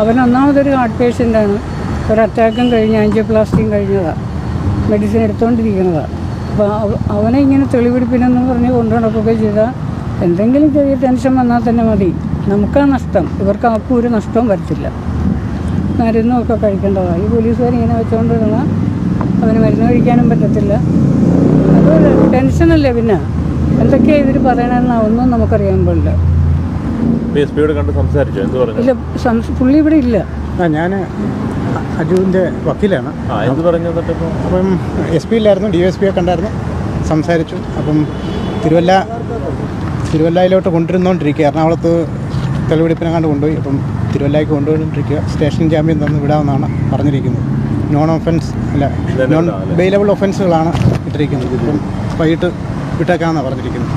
അവൻ ഒന്നാമതൊരു ഹാർട്ട് പേഷ്യന്റാണ് ഒരു അറ്റാക്കും കഴിഞ്ഞ് ആൻജിയോപ്ലാസ്റ്റിയും കഴിഞ്ഞതാണ് മെഡിസിൻ എടുത്തുകൊണ്ടിരിക്കുന്നതാണ് അപ്പോൾ അവനെ ഇങ്ങനെ തെളിവെടുപ്പിനെന്ന് പറഞ്ഞ് കൊണ്ടു നടക്കുകയൊക്കെ ചെയ്താൽ എന്തെങ്കിലും ചെറിയ ടെൻഷൻ വന്നാൽ തന്നെ മതി. നമുക്കാ നഷ്ടം. ഇവർക്ക് ആർക്കും ഒരു നഷ്ടവും വരത്തില്ല. മരുന്നും ഒക്കെ കഴിക്കേണ്ടതാണ് ഈ പോലീസുകാർ ഇങ്ങനെ വെച്ചുകൊണ്ടിരുന്നാൽ അവന് മരുന്ന് കഴിക്കാനും പറ്റത്തില്ല. അതൊരു ടെൻഷനല്ലേ പിന്നെ? എന്തൊക്കെയാണ് ഇവർ പറയണമെന്ന് ഒന്നും നമുക്കറിയാൻ പാടില്ല. എസ് പിയോട് കണ്ട് സംസാരിച്ചു? എന്ത് പറഞ്ഞു? ഇല്ല പുള്ളി ഇവിടെ ഇല്ല. ആ ഞാൻ അജുവിന്റെ വക്കീലാണ്. എന്ത് പറഞ്ഞു അപ്പം എസ് പി ഇല്ലായിരുന്നു ഡി എസ് പിയെ കണ്ടായിരുന്നു സംസാരിച്ചു. അപ്പം തിരുവല്ല തിരുവല്ലയിലോട്ട് കൊണ്ടുവരുന്നോണ്ടിരിക്കുക. എറണാകുളത്ത് തെളിവെടുപ്പിനെ കണ്ട് കൊണ്ടുപോയി. അപ്പം തിരുവല്ലയ്ക്ക് കൊണ്ടുപോയിട്ടിരിക്കുക സ്റ്റേഷൻ ജാമ്യം തന്ന് വിടാമെന്നാണ് പറഞ്ഞിരിക്കുന്നത്. നോൺ ഒഫൻസ് അല്ല നോൺ? ബെയിലബിൾ ഒഫൻസുകളാണ് ഇട്ടിരിക്കുന്നത്. ഇപ്പം വൈകിട്ട് വിട്ടേക്കാമെന്നാണ് പറഞ്ഞിരിക്കുന്നത്.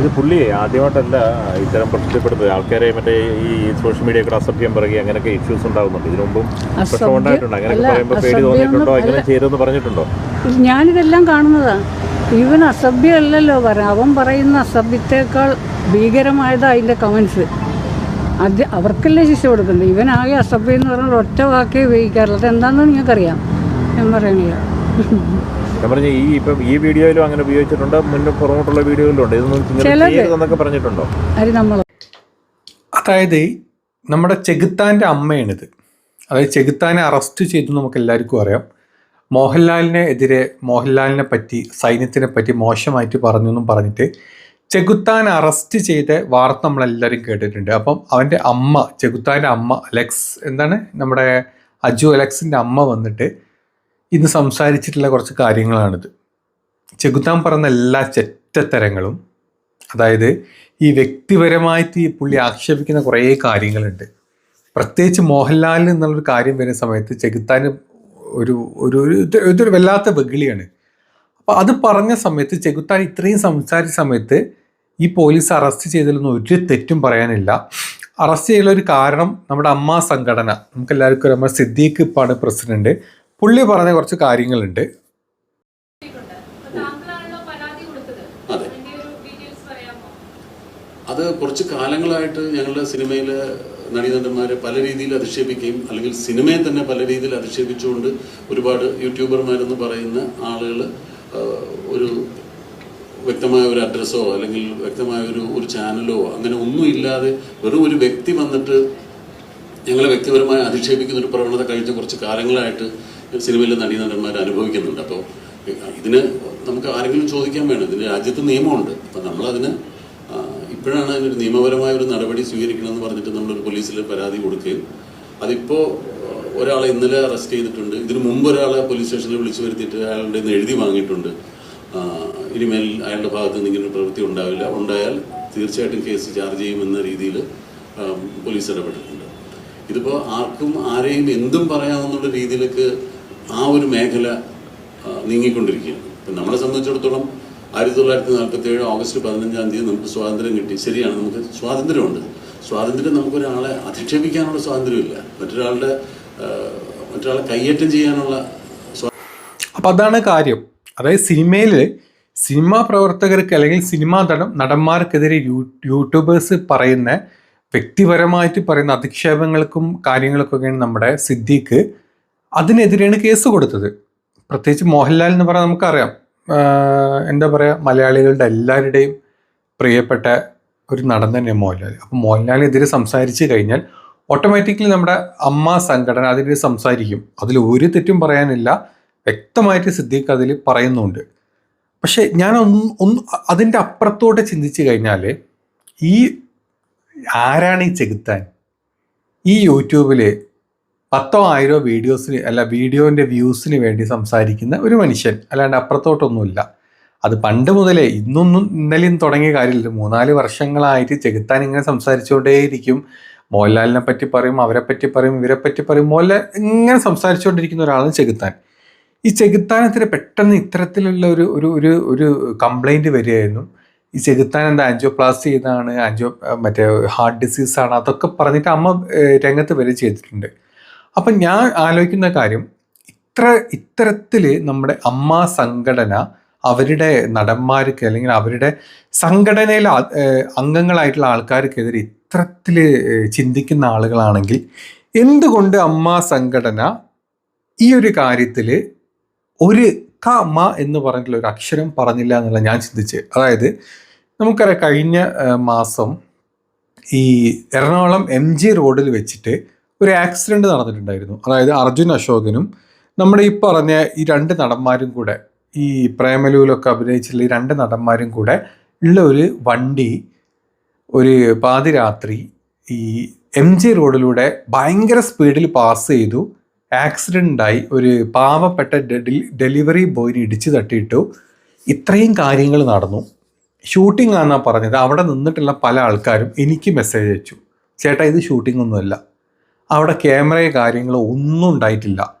ഇത് പുള്ളി ആദ്യമായിട്ടല്ല ഇത്തരം പ്രശ്നപ്പെടുന്നത് ആൾക്കാരെ മറ്റേ ഈ സോഷ്യൽ മീഡിയ ഒക്കെ അസഭ്യം പറയുക അങ്ങനെയൊക്കെ ഇഷ്യൂസ് ഉണ്ടാകുന്നുണ്ട്. ഇതിനു മുമ്പും പ്രശ്നം ഉണ്ടായിട്ടുണ്ട്. അങ്ങനെയൊക്കെ പറയുമ്പോൾ പേടി തോന്നിയിട്ടുണ്ടോ? അങ്ങനെ. ചെയ്തെന്ന് പറഞ്ഞിട്ടുണ്ടോ? ഞാനിതെല്ലാം കാണുന്നതാണ് ഇവൻ അസഭ്യമല്ലല്ലോ പറയാം അവൻ പറയുന്ന അസഭ്യത്തേക്കാൾ ഭീകരമായത് അതിന്റെ കമൻസ് അത് അവർക്കല്ലേ ശിക്ഷ കൊടുക്കുന്നത് ഇവൻ ആകെ അസഭ്യം എന്ന് പറഞ്ഞാൽ ഒറ്റ വാക്കേ ഉപയോഗിക്കാറുള്ളത് എന്താണെന്ന് നിങ്ങൾക്കറിയാം. ഞാൻ പറയണില്ല ഞാൻ പറഞ്ഞ ഈ ഇപ്പം ഈ വീഡിയോയിലും അങ്ങനെ ഉപയോഗിച്ചിട്ടുണ്ട് മുന്നേ പുറമോട്ടുള്ള വീഡിയോയിലും ഉണ്ട് ഇതൊന്നും പറഞ്ഞിട്ടുണ്ടോ? നമ്മൾ അതായത് നമ്മുടെ ചെകുത്താന്റെ അമ്മയാണിത്. അതായത് ചെകുത്താനെ അറസ്റ്റ് ചെയ്തു നമുക്ക് എല്ലാവർക്കും അറിയാം. മോഹൻലാലിനെ എതിരെ മോഹൻലാലിനെ പറ്റി സൈന്യത്തിനെ പറ്റി മോശമായിട്ട് പറഞ്ഞു എന്നും പറഞ്ഞിട്ട് ചെകുത്താൻ അറസ്റ്റ് ചെയ്ത വാർത്ത നമ്മളെല്ലാവരും കേട്ടിട്ടുണ്ട്. അപ്പം അവന്റെ അമ്മ ചെകുത്താന്റെ അമ്മ അലക്സ് എന്താണ്? നമ്മുടെ അജു അലക്സിന്റെ അമ്മ വന്നിട്ട് ഇന്ന് സംസാരിച്ചിട്ടുള്ള കുറച്ച് കാര്യങ്ങളാണിത്. ചെകുത്താൻ പറഞ്ഞ എല്ലാ ചെറ്റത്തരങ്ങളും അതായത് ഈ വ്യക്തിപരമായിട്ട് ഈ പുള്ളി ആക്ഷേപിക്കുന്ന കുറേ കാര്യങ്ങളുണ്ട്. പ്രത്യേകിച്ച് മോഹൻലാലിൽ നിന്നുള്ളൊരു കാര്യം വരുന്ന സമയത്ത് ചെകുത്താന് ഒരു ഒരു ഒരു ഇത് ഇതൊരു വല്ലാത്ത വെകിളിയാണ്. അപ്പോൾ അത് പറഞ്ഞ സമയത്ത് ചെകുത്താൻ ഇത്രയും സംസാരിച്ച സമയത്ത് ഈ പോലീസ് അറസ്റ്റ് ചെയ്തതിലൊന്നും ഒരു തെറ്റും പറയാനില്ല. അറസ്റ്റ് ചെയ്യാനുള്ള ഒരു കാരണം നമ്മുടെ അമ്മ സംഘടന. നമുക്ക് എല്ലാവർക്കും നമ്മുടെ സിദ്ദീഖ് ഇപ്പാണ് പ്രസിഡന്റ്. പുള്ളി പറഞ്ഞ കുറച്ച് കാര്യങ്ങളുണ്ട് അതെ. കുറച്ച് കാലങ്ങളായിട്ട് ഞങ്ങളുടെ സിനിമയിൽ നടീനടന്മാരെ പല രീതിയിൽ അധിക്ഷേപിക്കുകയും അല്ലെങ്കിൽ സിനിമയെ തന്നെ പല രീതിയിൽ അധിക്ഷേപിച്ചുകൊണ്ട് ഒരുപാട് യൂട്യൂബർമാരെന്ന് പറയുന്ന ആളുകൾ ഒരു വ്യക്തമായ ഒരു അഡ്രസ്സോ അല്ലെങ്കിൽ വ്യക്തമായ ഒരു ഒരു ചാനലോ അങ്ങനെ ഒന്നും ഇല്ലാതെ വെറും ഒരു വ്യക്തി വന്നിട്ട് ഞങ്ങളെ വ്യക്തിപരമായി അധിക്ഷേപിക്കുന്ന ഒരു പ്രവണത കഴിഞ്ഞ കുറച്ച് കാലങ്ങളായിട്ട് സിനിമയിലെ നടീനടന്മാർ അനുഭവിക്കുന്നുണ്ട്. അപ്പോൾ ഇതിന് നമുക്ക് ആരെങ്കിലും ചോദിക്കാൻ വേണം. ഇതിന് രാജ്യത്ത് നിയമമുണ്ട്. അപ്പം നമ്മളതിന് ഇപ്പോഴാണ് അതിനൊരു നിയമപരമായ ഒരു നടപടി സ്വീകരിക്കണമെന്ന് പറഞ്ഞിട്ട് നമ്മളൊരു പോലീസിൽ പരാതി കൊടുക്കുകയും അതിപ്പോൾ ഒരാളെ ഇന്നലെ അറസ്റ്റ് ചെയ്തിട്ടുണ്ട്. ഇതിനു മുമ്പ് ഒരാളെ പോലീസ് സ്റ്റേഷനിൽ വിളിച്ചു വരുത്തിയിട്ട് അയാളുടെ നിന്ന് എഴുതി വാങ്ങിയിട്ടുണ്ട്. ഇനിമേൽ അയാളുടെ ഭാഗത്ത് നിന്ന് ഇങ്ങനെ പ്രവൃത്തി ഉണ്ടാവില്ല. ഉണ്ടായാൽ തീർച്ചയായിട്ടും കേസ് ചാർജ് ചെയ്യുമെന്ന രീതിയിൽ പോലീസ് ഇടപെട്ടിട്ടുണ്ട്. ഇതിപ്പോൾ ആർക്കും ആരെയും എന്തും പറയാമെന്നുള്ള രീതിയിലേക്ക് ആ ഒരു മേഖല നീങ്ങിക്കൊണ്ടിരിക്കുകയാണ്. ഇപ്പം നമ്മളെ സംബന്ധിച്ചിടത്തോളം ആയിരത്തി തൊള്ളായിരത്തി നാൽപ്പത്തി ഏഴ് ഓഗസ്റ്റ് പതിനഞ്ചാം തീയതി നമുക്ക് സ്വാതന്ത്ര്യം കിട്ടി. ശരിയാണ് നമുക്ക് സ്വാതന്ത്ര്യമുണ്ട്. സ്വാതന്ത്ര്യം നമുക്കൊരാളെ അധിക്ഷേപിക്കാനുള്ള സ്വാതന്ത്ര്യമില്ല. മറ്റൊരാളുടെ മറ്റൊരാളെ കയ്യേറ്റം ചെയ്യാനുള്ള അപ്പം അതാണ് കാര്യം. അതായത് സിനിമയിൽ സിനിമാ പ്രവർത്തകർക്ക് അല്ലെങ്കിൽ സിനിമാ നടൻ നടന്മാർക്കെതിരെ യൂട്യൂബേഴ്സ് പറയുന്ന വ്യക്തിപരമായിട്ട് പറയുന്ന അധിക്ഷേപങ്ങൾക്കും കാര്യങ്ങൾക്കൊക്കെയാണ് നമ്മുടെ സിദ്ദീഖ് അതിനെതിരെയാണ് കേസ് കൊടുത്തത്. പ്രത്യേകിച്ച് മോഹൻലാൽ എന്ന് പറഞ്ഞാൽ നമുക്കറിയാം. എന്താ പറയുക മലയാളികളുടെ എല്ലാവരുടെയും പ്രിയപ്പെട്ട ഒരു നടൻ തന്നെയാണ് മോഹൻലാൽ. അപ്പോൾ മോഹൻലാലിനെതിരെ സംസാരിച്ച് കഴിഞ്ഞാൽ ഓട്ടോമാറ്റിക്കലി നമ്മുടെ അമ്മ സംഘടന അതിനെതിരെ സംസാരിക്കും. അതിൽ ഒരു തെറ്റും പറയാനില്ല. വ്യക്തമായിട്ട് സിദ്ദീഖ് അതിൽ പറയുന്നുണ്ട്. പക്ഷേ ഞാൻ ഒന്ന് ഒന്ന് അതിന്റെ അപ്പുറത്തോട്ട് ചിന്തിച്ചു കഴിഞ്ഞാൽ ഈ ആരാണ് ഈ ചെകുത്താൻ? ഈ യൂട്യൂബിൽ പത്തോ ആയിരോ വീഡിയോസിന് അല്ല വീഡിയോന്റെ വ്യൂസിന് വേണ്ടി സംസാരിക്കുന്ന ഒരു മനുഷ്യൻ. അല്ലാണ്ട് അപ്പുറത്തോട്ടൊന്നുമില്ല. അത് പണ്ട് മുതലേ ഇന്നൊന്നും ഇന്നലെയും തുടങ്ങിയ കാര്യമില്ല. മൂന്നാൽ വർഷങ്ങളായിട്ട് ചെകുത്താൻ ഇങ്ങനെ സംസാരിച്ചുകൊണ്ടേയിരിക്കും. മോഹൻലാലിനെ പറ്റി പറയും അവരെ പറ്റി പറയും ഇവരെ പറ്റി പറയും. മോഹൻലാൽ ഇങ്ങനെ സംസാരിച്ചുകൊണ്ടിരിക്കുന്ന ഒരാളാണ് ചെകുത്താൻ. ഈ ചെകുത്താനത്തിന് പെട്ടെന്ന് ഇത്തരത്തിലുള്ള ഒരു ഒരു ഒരു ഒരു കംപ്ലൈന്റ് വരികയായിരുന്നു. ഈ ചെകുത്താൻ എന്താ ആൻജിയോപ്ലാസ്റ്റി ചെയ്താണ് ആൻജിയോ മറ്റേ ഹാർട്ട് ഡിസീസാണ് അതൊക്കെ പറഞ്ഞിട്ട് അമ്മ രംഗത്ത് വരെ ചെയ്തിട്ടുണ്ട്. അപ്പം ഞാൻ ആലോചിക്കുന്ന കാര്യം ഇത്ര ഇത്തരത്തിൽ നമ്മുടെ അമ്മ സംഘടന അവരുടെ നടന്മാർക്ക് അല്ലെങ്കിൽ അവരുടെ ഏഹ് അംഗങ്ങളായിട്ടുള്ള ആൾക്കാർക്കെതിരെ ഇത്തരത്തിൽ ചിന്തിക്കുന്ന ആളുകളാണെങ്കിൽ എന്തുകൊണ്ട് അമ്മ സംഘടന ഈ ഒരു കാര്യത്തിൽ ഒരു ക മ എന്ന് പറഞ്ഞിട്ടുള്ള ഒരു അക്ഷരം പറഞ്ഞില്ല എന്നുള്ള ഞാൻ ചിന്തിച്ച്. അതായത് നമുക്കറിയാം കഴിഞ്ഞ മാസം ഈ എറണാകുളം എം ജി റോഡിൽ വെച്ചിട്ട് ഒരു ആക്സിഡന്റ് നടന്നിട്ടുണ്ടായിരുന്നു. അതായത് അർജുൻ അശോകനും നമ്മുടെ ഈ പറഞ്ഞ ഈ രണ്ട് നടന്മാരും കൂടെ ഈ പ്രേമലൂലൊക്കെ അഭിനയിച്ചിട്ടുള്ള ഈ രണ്ട് നടന്മാരും കൂടെ ഉള്ള ഒരു വണ്ടി ഒരു പാതിരാത്രി ഈ എം ജി റോഡിലൂടെ ഭയങ്കര സ്പീഡിൽ പാസ് ചെയ്തു. ആക്സിഡന്റായി ഒരു പാവപ്പെട്ട ഡെലി- ഡെലിവറി ബോയിനെ ഇടിച്ചു തട്ടിയിട്ടു. ഇത്രയും കാര്യങ്ങൾ നടന്നു. ഷൂട്ടിംഗ് ആണെന്നാണ് പറഞ്ഞത്. അവിടെ നിന്നിട്ടുള്ള പല ആൾക്കാരും എനിക്ക് മെസ്സേജ് അയച്ചു. ചേട്ടാ ഇത് ഷൂട്ടിംഗ് ഒന്നുമല്ല. അവിടെ ക്യാമറയോ കാര്യങ്ങളോ ഒന്നും ഉണ്ടായിട്ടില്ല.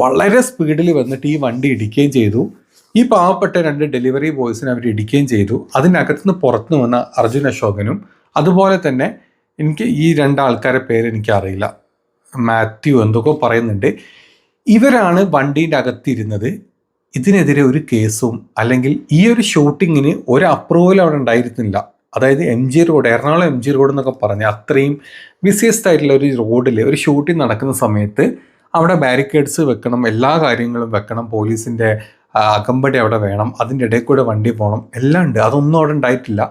വളരെ സ്പീഡിൽ വന്നിട്ട് ഈ വണ്ടി ഇടിക്കുകയും ചെയ്തു. ഈ പാവപ്പെട്ട രണ്ട് ഡെലിവറി ബോയ്സിനെ അവർ ഇടിക്കുകയും ചെയ്തു. അതിനകത്തുനിന്ന് പുറത്തുനിന്ന് വന്ന അർജുൻ അശോകനും അതുപോലെ തന്നെ എനിക്ക് ഈ രണ്ടാൾക്കാരെ പേര് എനിക്കറിയില്ല മാത്യു എന്തൊക്കെ പറയുന്നുണ്ട്. ഇവരാണ് വണ്ടീന്റെ അകത്തിരുന്നത്. ഇതിനെതിരെ ഒരു കേസും അല്ലെങ്കിൽ ഈ ഒരു ഷൂട്ടിങ്ങിന് ഒരു അപ്രൂവൽ അവിടെ ഉണ്ടായിരുന്നില്ല. അതായത് M G road Ernakulam M G road എന്നൊക്കെ പറഞ്ഞ് അത്രയും ബിസിയസ്റ്റ് ആയിട്ടുള്ള ഒരു റോഡിൽ ഒരു ഷൂട്ടിംഗ് നടക്കുന്ന സമയത്ത് അവിടെ ബാരിക്കേഡ്സ് വെക്കണം എല്ലാ കാര്യങ്ങളും വെക്കണം പോലീസിന്റെ അകമ്പടി അവിടെ വേണം അതിന്റെ ഇടയിൽ കൂടെ വണ്ടി പോകണം എല്ലാം ഉണ്ട്. അതൊന്നും അവിടെ ഉണ്ടായിട്ടില്ല.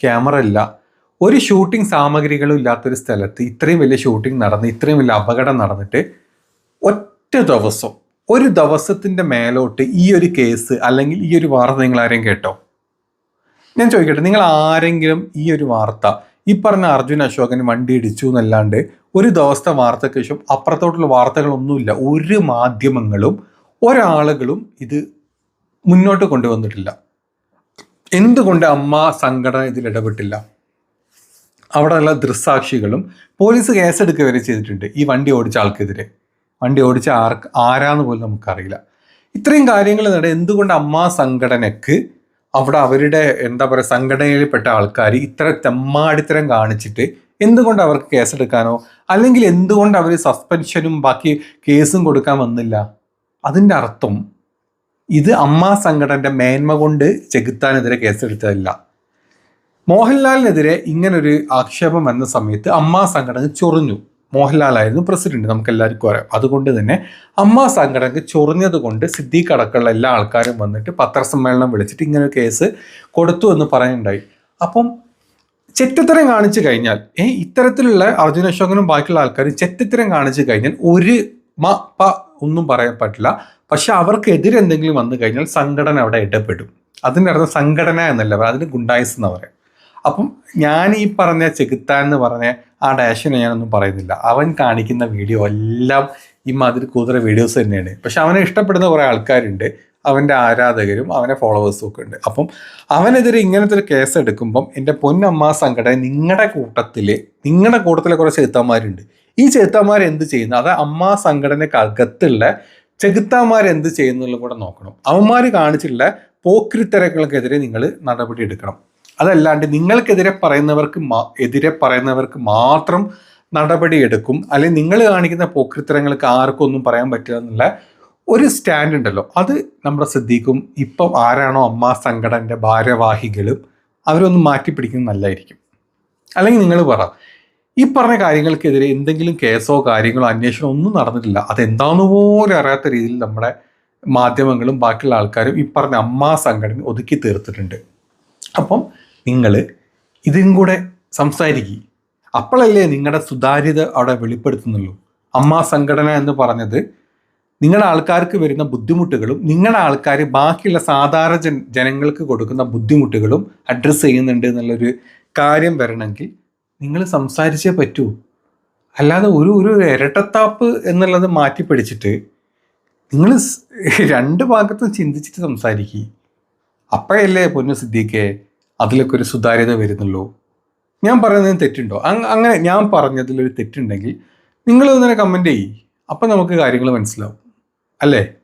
ക്യാമറ ഇല്ല. ഒരു ഷൂട്ടിംഗ് സാമഗ്രികളും ഇല്ലാത്തൊരു സ്ഥലത്ത് ഇത്രയും വലിയ ഷൂട്ടിംഗ് നടന്ന് ഇത്രയും വലിയ അപകടം നടന്നിട്ട് ഒറ്റ ദിവസം ഒരു ദിവസത്തിന്റെ മേലോട്ട് ഈ ഒരു കേസ് അല്ലെങ്കിൽ ഈ ഒരു വാർത്ത നിങ്ങൾ ആരെയും കേട്ടോ? ഞാൻ ചോദിക്കട്ടെ നിങ്ങൾ ആരെങ്കിലും ഈ ഒരു വാർത്ത ഈ പറഞ്ഞ അർജുൻ അശോകൻ വണ്ടി ഇടിച്ചു എന്നല്ലാണ്ട് ഒരു ദിവസത്തെ വാർത്തയ്ക്ക് ശേഷം അപ്പുറത്തോട്ടുള്ള വാർത്തകളൊന്നുമില്ല ഒരു മാധ്യമങ്ങളും ഒരാളുകളും ഇത് മുന്നോട്ട് കൊണ്ടുവന്നിട്ടില്ല. എന്തുകൊണ്ട് അമ്മ സംഘടന ഇതിൽ ഇടപെട്ടില്ല? അവിടെയുള്ള ദൃസാക്ഷികളും പോലീസ് കേസെടുക്കുക വരെ ചെയ്തിട്ടുണ്ട് ഈ വണ്ടി ഓടിച്ച ആൾക്കെതിരെ. വണ്ടി ഓടിച്ച ആർക്ക് ആരാന്ന് പോലും നമുക്കറിയില്ല. ഇത്രയും കാര്യങ്ങൾ നട എന്തുകൊണ്ട് അമ്മ സംഘടനക്ക് അവിടെ അവരുടെ എന്താ പറയുക സംഘടനയിൽപ്പെട്ട ആൾക്കാർ ഇത്ര തെമ്മാടിത്തരം കാണിച്ചിട്ട് എന്തുകൊണ്ട് അവർക്ക് കേസെടുക്കാനോ? അല്ലെങ്കിൽ എന്തുകൊണ്ട് അവർ സസ്പെൻഷനും ബാക്കി കേസും കൊടുക്കാൻ വന്നില്ല? അതിന്റെ അർത്ഥം ഇത് അമ്മ സംഘടനയുടെ മേന്മ കൊണ്ട് ചെകുത്താനെതിരെ കേസെടുത്തതല്ല. മോഹൻലാലിനെതിരെ ഇങ്ങനൊരു ആക്ഷേപം വന്ന സമയത്ത് അമ്മ സംഘടന ചൊറിഞ്ഞു. മോഹൻലാലായിരുന്നു പ്രസിഡന്റ് നമുക്ക് എല്ലാവർക്കും അറിയാം. അതുകൊണ്ട് തന്നെ അമ്മ സംഘടനക്ക് ചൊറിഞ്ഞത് കൊണ്ട് സിദ്ദീഖ് അടക്കമുള്ള എല്ലാ ആൾക്കാരും വന്നിട്ട് പത്രസമ്മേളനം വിളിച്ചിട്ട് ഇങ്ങനെ ഒരു കേസ് കൊടുത്തു എന്ന് പറയുന്നുണ്ടായി. അപ്പം ചെറ്റത്തരം കാണിച്ചു കഴിഞ്ഞാൽ ഏ ഇത്തരത്തിലുള്ള അർജുന അശോകനും ബാക്കിയുള്ള ആൾക്കാരും ചെറ്റത്തരം കാണിച്ചു കഴിഞ്ഞാൽ ഒരു മ പ ഒന്നും പറയാൻ പറ്റില്ല. പക്ഷെ അവർക്കെതിരെന്തെങ്കിലും വന്നു കഴിഞ്ഞാൽ സംഘടന അവിടെ ഇടപെടും. അതിന്റെ അർത്ഥം സംഘടന എന്നല്ല അതിന് ഗുണ്ടായിസ് എന്ന് പറയാം. അപ്പം ഞാൻ ഈ പറഞ്ഞ ചെകുത്താൻ എന്ന് പറഞ്ഞ ആ ഡാഷിനെ ഞാനൊന്നും പറയുന്നില്ല. അവൻ കാണിക്കുന്ന വീഡിയോ എല്ലാം ഈ മാതിരി കൂതറ വീഡിയോസ് തന്നെയാണ്. പക്ഷെ അവനെ ഇഷ്ടപ്പെടുന്ന കുറേ ആൾക്കാരുണ്ട്. അവന്റെ ആരാധകരും അവനെ ഫോളോവേഴ്സും ഒക്കെ ഉണ്ട്. അപ്പം അവനെതിരെ ഇങ്ങനത്തെ ഒരു കേസ് എടുക്കുമ്പം എന്റെ പൊന്നമ്മ സംഘടന നിങ്ങളുടെ കൂട്ടത്തിൽ നിങ്ങളുടെ കൂട്ടത്തിലെ കുറേ ചെകുത്താന്മാരുണ്ട്. ഈ ചെകുത്താന്മാർ എന്ത് ചെയ്യുന്നു? അത് അമ്മ സംഘടനക്കകത്തുള്ള ചെകുത്താന്മാർ എന്ത് ചെയ്യുന്നതിലും കൂടെ നോക്കണം. അവന്മാർ കാണിച്ചിട്ടുള്ള പോക്രിത്തരങ്ങൾക്കെതിരെ നിങ്ങൾ നടപടി എടുക്കണം. അതല്ലാണ്ട് നിങ്ങൾക്കെതിരെ പറയുന്നവർക്ക് എതിരെ പറയുന്നവർക്ക് മാത്രം നടപടി എടുക്കും അല്ലെങ്കിൽ നിങ്ങൾ കാണിക്കുന്ന പോക്രിത്തരങ്ങൾക്ക് ആർക്കും ഒന്നും പറയാൻ പറ്റില്ല എന്നുള്ള ഒരു സ്റ്റാൻഡ് ഉണ്ടല്ലോ. അത് നമ്മുടെ ശ്രദ്ധിക്കും ഇപ്പം ആരാണോ അമ്മ സംഘടന്റെ ഭാരവാഹികളും അവരൊന്നും മാറ്റി പിടിക്കുന്നത് നല്ലതായിരിക്കും. അല്ലെങ്കിൽ നിങ്ങൾ പറ ഈ പറഞ്ഞ കാര്യങ്ങൾക്കെതിരെ എന്തെങ്കിലും കേസോ കാര്യങ്ങളോ അന്വേഷണം ഒന്നും നടന്നിട്ടില്ല. അതെന്താണെന്ന് പോലും അറിയാത്ത രീതിയിൽ നമ്മുടെ മാധ്യമങ്ങളും ബാക്കിയുള്ള ആൾക്കാരും ഈ പറഞ്ഞ അമ്മ സംഘടന ഒതുക്കി തീർത്തിട്ടുണ്ട്. അപ്പം നിങ്ങൾ ഇതും കൂടെ സംസാരിക്കുക അപ്പോഴല്ലേ നിങ്ങളുടെ സുതാര്യത അവിടെ വെളിപ്പെടുത്തുന്നുള്ളൂ. അമ്മ സംഘടന എന്ന് പറഞ്ഞത് നിങ്ങളുടെ ആൾക്കാർക്ക് വരുന്ന ബുദ്ധിമുട്ടുകളും നിങ്ങളുടെ ആൾക്കാർ ബാക്കിയുള്ള സാധാരണ ജനങ്ങൾക്ക് കൊടുക്കുന്ന ബുദ്ധിമുട്ടുകളും അഡ്രസ്സ് ചെയ്യുന്നുണ്ട് എന്നുള്ളൊരു കാര്യം വരണമെങ്കിൽ നിങ്ങൾ സംസാരിച്ചേ പറ്റൂ. അല്ലാതെ ഒരു ഒരു ഇരട്ടത്താപ്പ് എന്നുള്ളത് മാറ്റി പിടിച്ചിട്ട് നിങ്ങൾ രണ്ട് ഭാഗത്തും ചിന്തിച്ചിട്ട് സംസാരിക്കുക അപ്പോഴല്ലേ പൊന്നു സിദ്ദീഖെ? അതിലൊക്കെ ഒരു സുതാര്യത വരുന്നുള്ളൂ. ഞാൻ പറയുന്നതിന് തെറ്റുണ്ടോ? അങ്- അങ്ങനെ ഞാൻ പറഞ്ഞതിലൊരു തെറ്റുണ്ടെങ്കിൽ നിങ്ങൾ തന്നെ കമന്റ് ചെയ്യ്. അപ്പം നമുക്ക് കാര്യങ്ങൾ മനസ്സിലാവും. അല്ലേ?